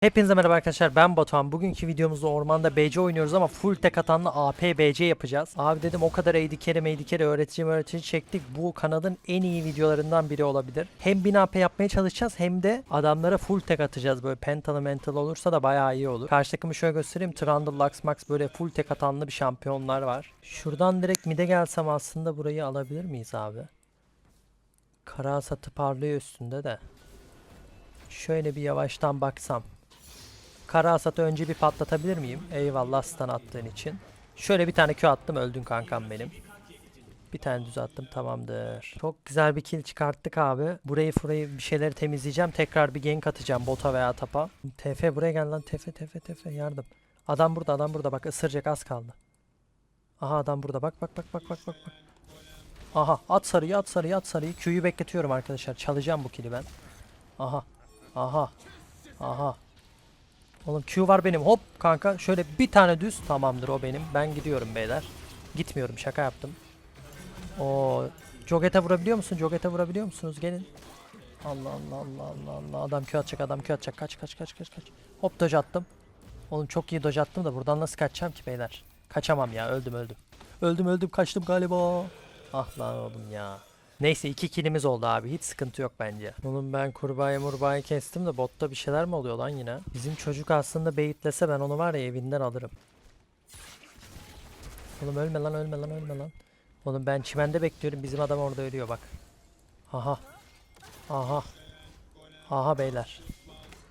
Hepinize merhaba arkadaşlar ben Batuhan. Bugünkü videomuzda ormanda BC oynuyoruz ama full tek atanlı AP BC yapacağız. Abi dedim o kadar AD carry AD carry öğreteceğim öğretici çektik. Bu kanalın en iyi videolarından biri olabilir. Hem 1000 AP yapmaya çalışacağız hem de adamlara full tek atacağız. Böyle pentalı mental olursa da bayağı iyi olur. Karşı takımı şöyle göstereyim. Trundle, Lux, Max böyle full tek atanlı bir şampiyonlar var. Şuradan direkt mid'e gelsem aslında burayı alabilir miyiz abi? Kara satı parlıyor üstünde de. Şöyle bir yavaştan baksam. Kara Asat'ı önce bir patlatabilir miyim? Eyvallah stun attığın için. Şöyle bir tane Q attım öldün kankam benim. Bir tane düz attım tamamdır. Çok güzel bir kill çıkarttık abi. Burayı furayı bir şeyleri temizleyeceğim. Tekrar bir gank atacağım bota veya tapa. TF buraya gel lan TF TF TF yardım. Adam burada adam burada bak ısıracak az kaldı. Aha adam burada bak bak bak bak bak bak. bak. Aha at sarıyı at sarıyı at sarıyı. Q'yu bekletiyorum arkadaşlar. Çalacağım bu kill'i ben. Aha. Aha. Aha. Oğlum Q var benim. Hop kanka şöyle bir tane düz tamamdır o benim. Ben gidiyorum beyler. Gitmiyorum şaka yaptım. O Jogete vurabiliyor musun? Jogete vurabiliyor musunuz? Gelin. Allah Allah Allah Allah Allah. Adam Q atacak adam Q atacak. Kaç kaç kaç kaç kaç. Hop dodge attım. Oğlum çok iyi dodge attım da buradan nasıl kaçacağım ki beyler? Kaçamam ya öldüm öldüm. Öldüm öldüm kaçtım galiba. Ah lan oğlum ya. Neyse iki kilimiz oldu abi. Hiç sıkıntı yok bence. Oğlum ben kurbağayı murbağayı kestim de botta bir şeyler mi oluyor lan yine? Bizim çocuk aslında beyitlese ben onu var ya evinden alırım. Oğlum ölme lan ölme lan ölme lan. Oğlum ben çimende bekliyorum. Bizim adam orada ölüyor bak. Aha. Aha. Aha beyler.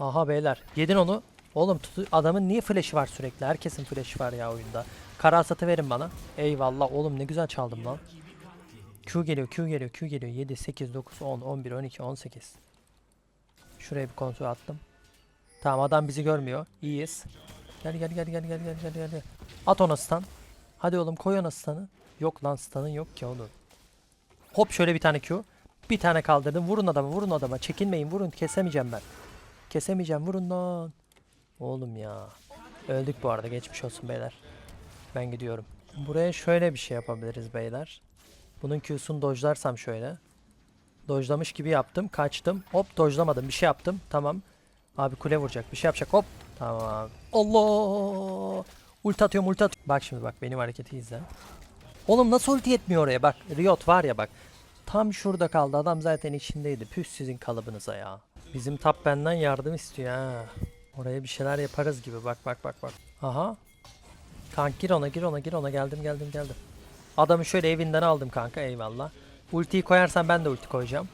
Aha beyler. Yedin onu. Oğlum tutu adamın niye flash'i var sürekli? Herkesin flash'i var ya oyunda. Kara verin bana. Eyvallah oğlum ne güzel çaldım lan. Q geliyor, Q geliyor, Q geliyor. 7, 8, 9, 10, 11, 12, 18. Şuraya bir kontrol attım. Tamam adam bizi görmüyor. İyiyiz. Gel gel gel gel gel gel gel gel. At ona stun. Hadi oğlum koy ona stun'ı. Yok lan stun'ın yok ki oğlum. Hop şöyle bir tane Q. Bir tane kaldırdım. Vurun adamı, vurun adama. Çekinmeyin, vurun. Kesemeyeceğim ben. Kesemeyeceğim, vurun lan. Oğlum ya. Öldük bu arada. Geçmiş olsun beyler. Ben gidiyorum. Buraya şöyle bir şey yapabiliriz beyler. Bunun Q'sunu dojlarsam şöyle. Dojlamış gibi yaptım. Kaçtım. Hop dojlamadım. Bir şey yaptım. Tamam. Abi kule vuracak. Bir şey yapacak. Hop. Tamam. Allah. Ulti atıyorum ulti atıyorum. Bak şimdi bak benim hareketi izle. Oğlum nasıl ulti yetmiyor oraya bak. Riot var ya bak. Tam şurada kaldı. Adam zaten içindeydi. Püs sizin kalıbınıza ya. Bizim tap benden yardım istiyor ha. Oraya bir şeyler yaparız gibi. Bak bak bak bak. Aha. Kank gir ona gir ona gir ona. Geldim geldim geldim. Adamı şöyle evinden aldım kanka eyvallah. Ultiyi koyarsan ben de ulti koyacağım.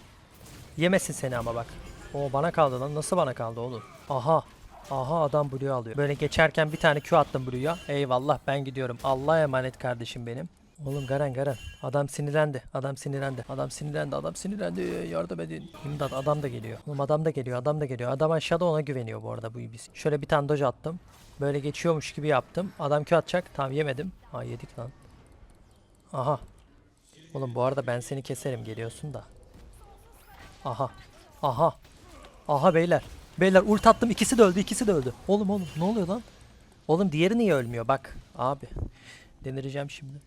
Yemesin seni ama bak. O bana kaldı lan. Nasıl bana kaldı oğlum? Aha. Aha adam Blue alıyor. Böyle geçerken bir tane Q attım Blue'ya. Eyvallah ben gidiyorum. Allah'a emanet kardeşim benim. Oğlum Garen Garen. Adam sinirlendi. Adam sinirlendi. Adam sinirlendi. Adam sinirlendi. Yardım edin. İmdat adam da geliyor. Oğlum adam da geliyor. Adam da geliyor. Adam aşağıda ona güveniyor bu arada bu ibis. Şöyle bir tane dodge attım. Böyle geçiyormuş gibi yaptım. Adam Q atacak. Tamam yemedim. Ha yedik lan. Aha. Oğlum bu arada ben seni keserim geliyorsun da. Aha. Aha. Aha beyler. Beyler ult attım ikisi de öldü ikisi de öldü. Oğlum oğlum ne oluyor lan? Oğlum diğeri niye ölmüyor bak. Abi. Delireceğim şimdi.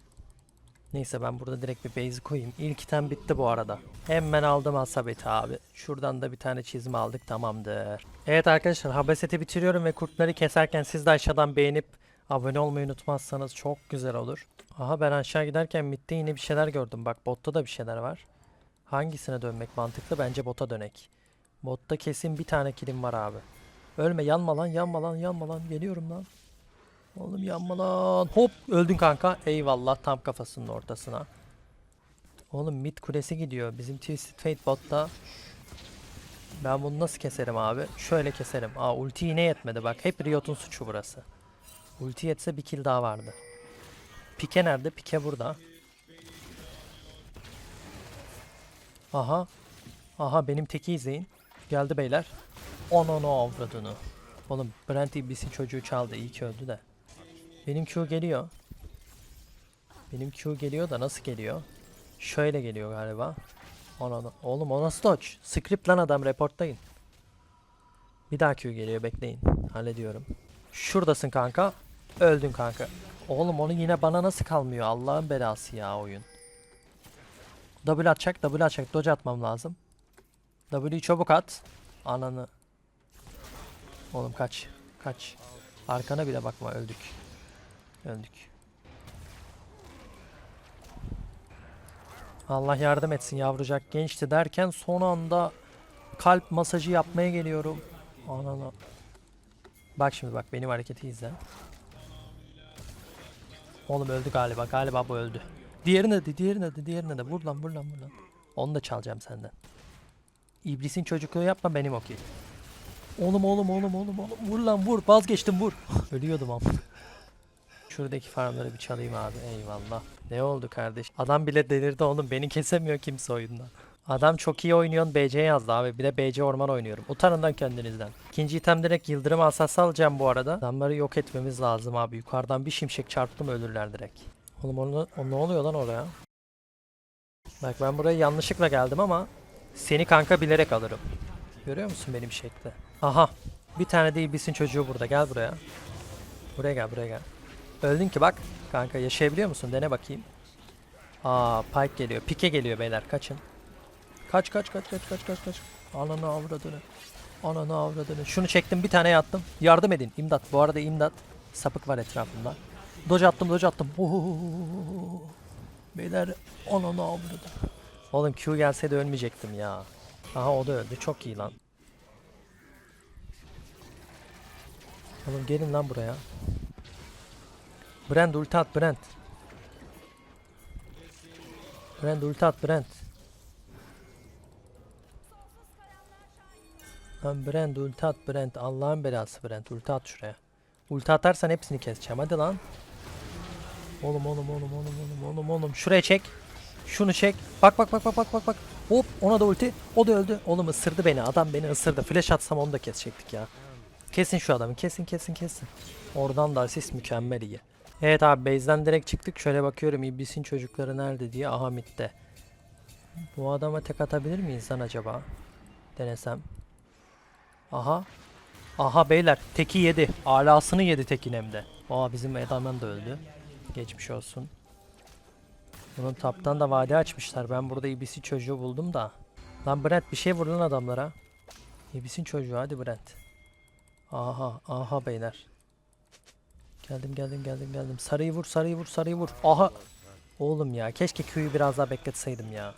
Neyse ben burada direkt bir base koyayım. İlk item bitti bu arada. Hemen aldım asabeti abi. Şuradan da bir tane çizme aldık tamamdır. Evet arkadaşlar habeseti bitiriyorum ve kurtları keserken siz de aşağıdan beğenip abone olmayı unutmazsanız çok güzel olur. Aha ben aşağı giderken midde yine bir şeyler gördüm. Bak botta da bir şeyler var. Hangisine dönmek mantıklı? Bence bota dönek. Botta kesin bir tane kilim var abi. Ölme yanma lan yanma lan yanma lan. Geliyorum lan. Oğlum yanma lan. Hop öldün kanka. Eyvallah tam kafasının ortasına. Oğlum mid kulesi gidiyor. Bizim Twisted Fate botta. Ben bunu nasıl keserim abi? Şöyle keserim. Aa ulti yine yetmedi bak. Hep Riot'un suçu burası. Ulti yetse bir kill daha vardı. Pike nerede? Pike burada. Aha. Aha benim teki izleyin. Geldi beyler. Ananı avradını. Oğlum Brent İblis'in çocuğu çaldı. İyi ki öldü de. Benim Q geliyor. Benim Q geliyor da nasıl geliyor? Şöyle geliyor galiba. Ananı. Oğlum o nasıl dodge? Script lan adam reportlayın. Bir daha Q geliyor bekleyin. Hallediyorum. Şuradasın kanka. Öldün kanka. Oğlum onu yine bana nasıl kalmıyor? Allah'ın belası ya oyun. W atacak, W atacak. Dodge atmam lazım. W'yu çabuk at. Ananı. Oğlum kaç. Kaç. Arkana bile bakma öldük. Öldük. Allah yardım etsin yavrucak gençti derken son anda kalp masajı yapmaya geliyorum. Anana. Bak şimdi bak benim hareketi izle. Oğlum öldü galiba. Galiba bu öldü. Diğerine de, diğerine de, diğerine de. Vur lan, vur lan, vur lan. Onu da çalacağım senden. İblisin çocukluğu yapma benim okey. Oğlum oğlum oğlum oğlum oğlum. Vur lan vur. Vazgeçtim vur. Ölüyordum ama. Şuradaki farmları bir çalayım abi. Eyvallah. Ne oldu kardeş? Adam bile delirdi oğlum. Beni kesemiyor kimse oyunda. Adam çok iyi oynuyorsun BC yazdı abi. Bir de BC orman oynuyorum. Utanın lan kendinizden. İkinci item direkt yıldırım asası alacağım bu arada. Adamları yok etmemiz lazım abi. Yukarıdan bir şimşek çarptım ölürler direkt. Oğlum onu, o ne oluyor lan oraya? Bak ben buraya yanlışlıkla geldim ama seni kanka bilerek alırım. Görüyor musun benim şekli? Aha. Bir tane de iblisin çocuğu burada. Gel buraya. Buraya gel buraya gel. Öldün ki bak. Kanka yaşayabiliyor musun? Dene bakayım. Aa Pike geliyor. Pike geliyor beyler. Kaçın. Kaç kaç kaç kaç kaç kaç kaç. Ananı avradını. Ananı avradını. Şunu çektim bir tane yattım. Yardım edin. İmdat. Bu arada imdat. Sapık var etrafımda. Doge attım doge attım. Oo. Beyler ananı avradı. Oğlum Q gelseydi ölmeyecektim ya. Aha o da öldü. Çok iyi lan. Oğlum gelin lan buraya. Brent ulti at Brent. Brent ulti at Brent. Lan Brent ulti at Brent. Allah'ın belası Brent. Ulti şuraya. Ulti atarsan hepsini keseceğim. Hadi lan. Oğlum oğlum oğlum oğlum oğlum oğlum oğlum. Şuraya çek. Şunu çek. Bak bak bak bak bak bak bak. Hop ona da ulti. O da öldü. Oğlum ısırdı beni. Adam beni ısırdı. Flash atsam onu da kesecektik ya. Kesin şu adamı. Kesin kesin kesin. Oradan da asist mükemmel iyi. Evet abi base'den direkt çıktık. Şöyle bakıyorum İblisin çocukları nerede diye. Aha midde. Bu adama tek atabilir miyiz lan acaba? Denesem. Aha. Aha beyler teki yedi. Alasını yedi tekin hem de. Aa bizim Edaman da öldü. Geçmiş olsun. Bunun taptan da vade açmışlar. Ben burada İblis'in çocuğu buldum da. Lan Brent bir şey vur adamlara. İblis'in çocuğu hadi Brent. Aha aha beyler. Geldim geldim geldim geldim. Sarıyı vur sarıyı vur sarıyı vur. Aha. Oğlum ya keşke Q'yu biraz daha bekletseydim ya.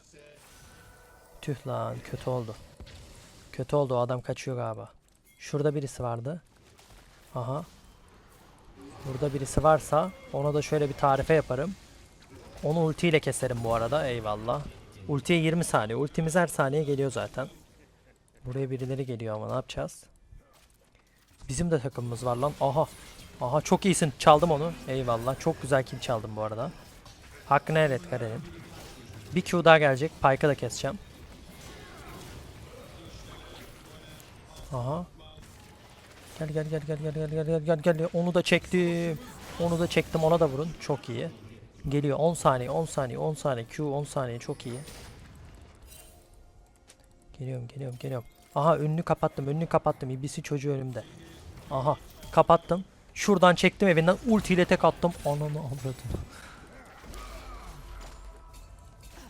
Tüh lan kötü oldu. Kötü oldu o adam kaçıyor galiba. Şurada birisi vardı. Aha. Burada birisi varsa ona da şöyle bir tarife yaparım. Onu ultiyle keserim bu arada eyvallah. Ultiye 20 saniye. Ultimiz her saniye geliyor zaten. Buraya birileri geliyor ama ne yapacağız? Bizim de takımımız var lan. Aha. Aha çok iyisin. Çaldım onu. Eyvallah. Çok güzel kill çaldım bu arada. Hakkını helal et Garen'in. Bir Q daha gelecek. Pike'ı da keseceğim. Aha. Gel gel gel gel gel gel gel gel gel gel. Onu da çektim. Onu da çektim. Ona da vurun. Çok iyi. Geliyor 10 saniye 10 saniye 10 saniye Q 10 saniye çok iyi. Geliyorum geliyorum geliyorum. Aha önünü kapattım önünü kapattım. İbisi çocuğu önümde. Aha kapattım. Şuradan çektim evinden ultiyle tek attım. Ananı avradım.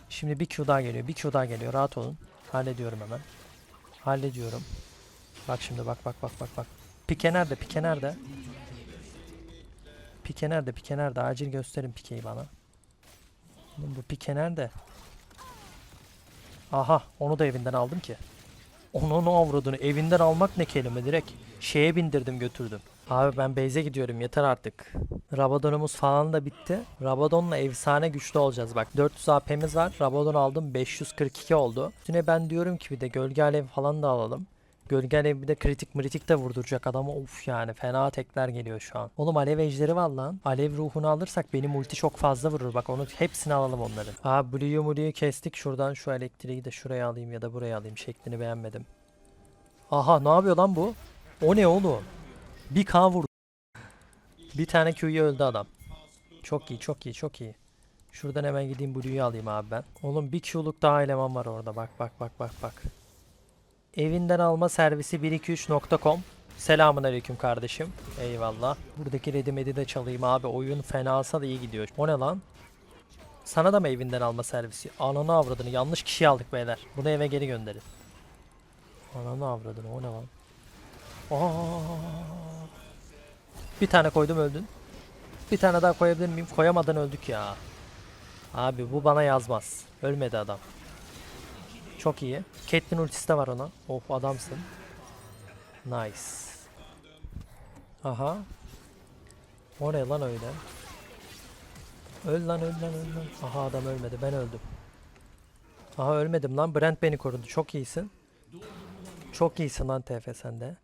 Şimdi bir Q daha geliyor. Bir Q daha geliyor. Rahat olun. Hallediyorum hemen. Hallediyorum. Bak şimdi bak bak bak bak bak. Pike nerede? Pike nerede? Pike nerede? Pike nerede? Acil gösterin Pike'yi bana. Bu Pike nerede? Aha onu da evinden aldım ki. Onu ne avradını evinden almak ne kelime direkt şeye bindirdim götürdüm. Abi ben base'e gidiyorum yeter artık. Rabadon'umuz falan da bitti. Rabadon'la efsane güçlü olacağız bak. 400 AP'miz var. Rabadon aldım 542 oldu. Üstüne ben diyorum ki bir de gölge alev falan da alalım. Gölge bir de kritik mritik de vurduracak adamı. Of yani fena tekler geliyor şu an. Oğlum alev ejderi var lan. Alev ruhunu alırsak benim ulti çok fazla vurur. Bak onu hepsini alalım onları. Aa Blue'yu Blue'yu kestik. Şuradan şu elektriği de şuraya alayım ya da buraya alayım. Şeklini beğenmedim. Aha ne yapıyor lan bu? O ne oğlum? Bir K vurdu. Bir tane Q'yu öldü adam. Çok iyi çok iyi çok iyi. Şuradan hemen gideyim Blue'yu alayım abi ben. Oğlum bir Q'luk daha eleman var orada. Bak bak bak bak bak. Evinden alma servisi 123.com Selamun aleyküm kardeşim. Eyvallah. Buradaki redimedi de çalayım abi. Oyun fenasa da iyi gidiyor. O ne lan? Sana da mı evinden alma servisi? Ananı avradını. Yanlış kişi aldık beyler. Bunu eve geri gönderin. Ananı avradını. O ne lan? Aa. Bir tane koydum öldün. Bir tane daha koyabilir miyim? Koyamadan öldük ya. Abi bu bana yazmaz. Ölmedi adam. Çok iyi. Caitlyn ultisi de var ona. Of adamsın. Nice. Aha. O ne lan öyle? Öl lan öl lan öl lan. Aha adam ölmedi ben öldüm. Aha ölmedim lan. Brent beni korudu. Çok iyisin. Çok iyisin lan TF sende.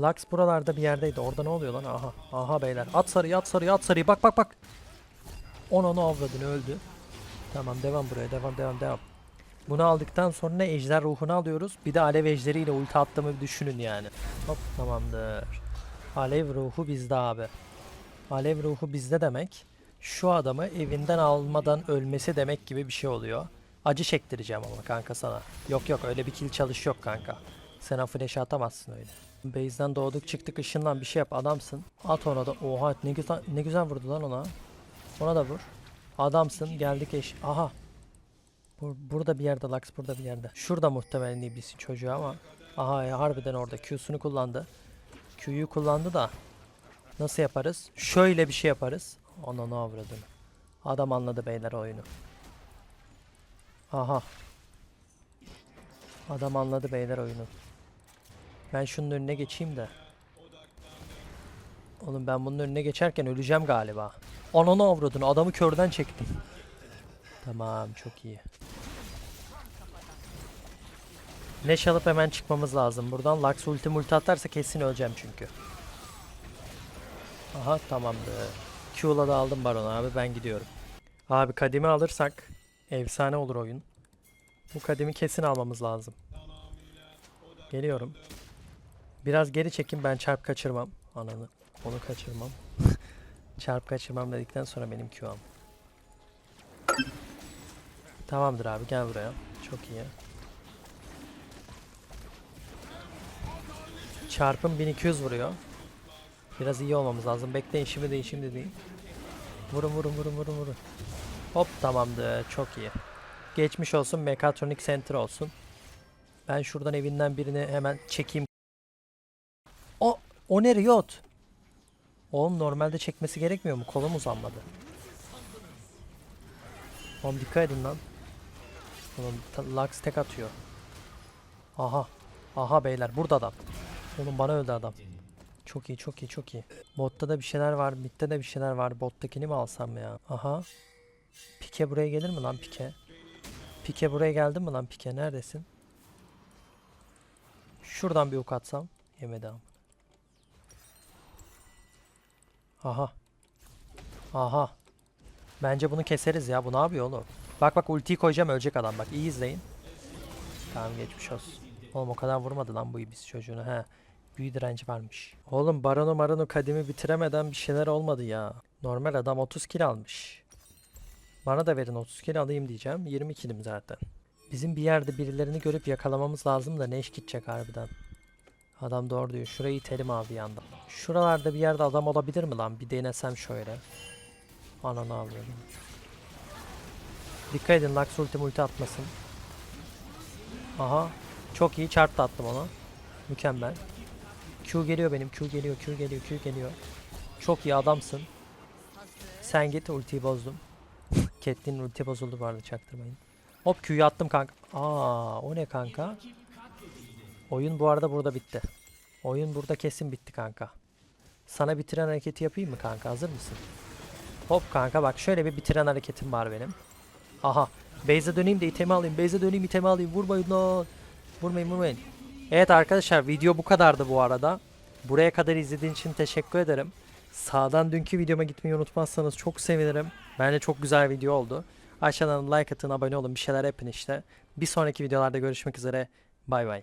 Lux buralarda bir yerdeydi. Orada ne oluyor lan? Aha. Aha beyler. At sarıyı at sarıyı at sarıyı. Bak bak bak. Onu onu avladın öldü. Tamam devam buraya. Devam devam devam. Bunu aldıktan sonra ejder ruhunu alıyoruz. Bir de alev ejderiyle ulti attığımı bir düşünün yani. Hop tamamdır. Alev ruhu bizde abi. Alev ruhu bizde demek. Şu adamı evinden almadan ölmesi demek gibi bir şey oluyor. Acı çektireceğim ama kanka sana. Yok yok öyle bir kill çalış yok kanka. Sen o flash'ı atamazsın öyle. Base'den doğduk çıktık ışınlan bir şey yap adamsın. At ona da. Oha ne güzel ne güzel vurdu lan ona. Ona da vur. Adamsın geldik eş. Aha. Bur- burada bir yerde Lux burada bir yerde. Şurada muhtemelen iblisin çocuğu ama. Aha ya harbiden orada Q'sunu kullandı. Q'yu kullandı da. Nasıl yaparız? Şöyle bir şey yaparız. Ona ne avradını. Adam anladı beyler oyunu. Aha. Adam anladı beyler oyunu. Ben şunun önüne geçeyim de. Oğlum ben bunun önüne geçerken öleceğim galiba. Ananı avradını adamı körden çektim. Tamam çok iyi. Neş alıp hemen çıkmamız lazım. Buradan Lux ulti multi atarsa kesin öleceğim çünkü. Aha tamamdır. Q'la da aldım Baron abi ben gidiyorum. Abi kadimi alırsak efsane olur oyun. Bu kadimi kesin almamız lazım. Geliyorum. Biraz geri çekin ben çarp kaçırmam. Ananı. Onu kaçırmam. çarp kaçırmam dedikten sonra benim Q'am. Tamamdır abi gel buraya. Çok iyi. Çarpım 1200 vuruyor. Biraz iyi olmamız lazım. Bekleyin şimdi değil şimdi değil. Vurun vurun vurun vurun vurun. Hop tamamdır. Çok iyi. Geçmiş olsun. Mekatronik Center olsun. Ben şuradan evinden birini hemen çekeyim. O, o ne Riot? Oğlum normalde çekmesi gerekmiyor mu? Kolum uzanmadı. Oğlum dikkat edin lan. Oğlum Lux tek atıyor. Aha. Aha beyler burada adam. Oğlum bana öldü adam. Çok iyi çok iyi çok iyi. Botta da bir şeyler var. Mid'de de bir şeyler var. Bottakini mi alsam ya? Aha. Pike buraya gelir mi lan Pike? Pike buraya geldi mi lan Pike? Neredesin? Şuradan bir ok atsam. Yemedi ama. Aha. Aha. Bence bunu keseriz ya. Bu ne yapıyor oğlum? Bak bak ultiyi koyacağım ölecek adam. Bak iyi izleyin. Tamam geçmiş olsun. Oğlum o kadar vurmadı lan bu iblis çocuğunu. He. Büyü direnci varmış. Oğlum Baronu Maronu kadimi bitiremeden bir şeyler olmadı ya. Normal adam 30 kill almış. Bana da verin 30 kill alayım diyeceğim. 20 killim zaten. Bizim bir yerde birilerini görüp yakalamamız lazım da ne iş gidecek harbiden. Adam doğru diyor. Şurayı itelim abi yandan. Şuralarda bir yerde adam olabilir mi lan? Bir denesem şöyle. Ananı alıyorum. Dikkat edin Lux ulti multi atmasın. Aha. Çok iyi çarp da attım ona. Mükemmel. Q geliyor benim. Q geliyor. Q geliyor. Q geliyor. Çok iyi adamsın. Sen git ultiyi bozdum. Catelyn ulti bozuldu bu arada çaktırmayın. Hop Q'yu attım kanka. Aa o ne kanka? Oyun bu arada burada bitti. Oyun burada kesin bitti kanka. Sana bitiren hareketi yapayım mı kanka? Hazır mısın? Hop kanka bak şöyle bir bitiren hareketim var benim. Aha. Base'e döneyim de itemi alayım. Base'e döneyim itemi alayım. Vurmayın lan. Vurmayın vurmayın. Evet arkadaşlar video bu kadardı bu arada. Buraya kadar izlediğin için teşekkür ederim. Sağdan dünkü videoma gitmeyi unutmazsanız çok sevinirim. Bence çok güzel video oldu. Aşağıdan like atın, abone olun, bir şeyler yapın işte. Bir sonraki videolarda görüşmek üzere. Bay bay.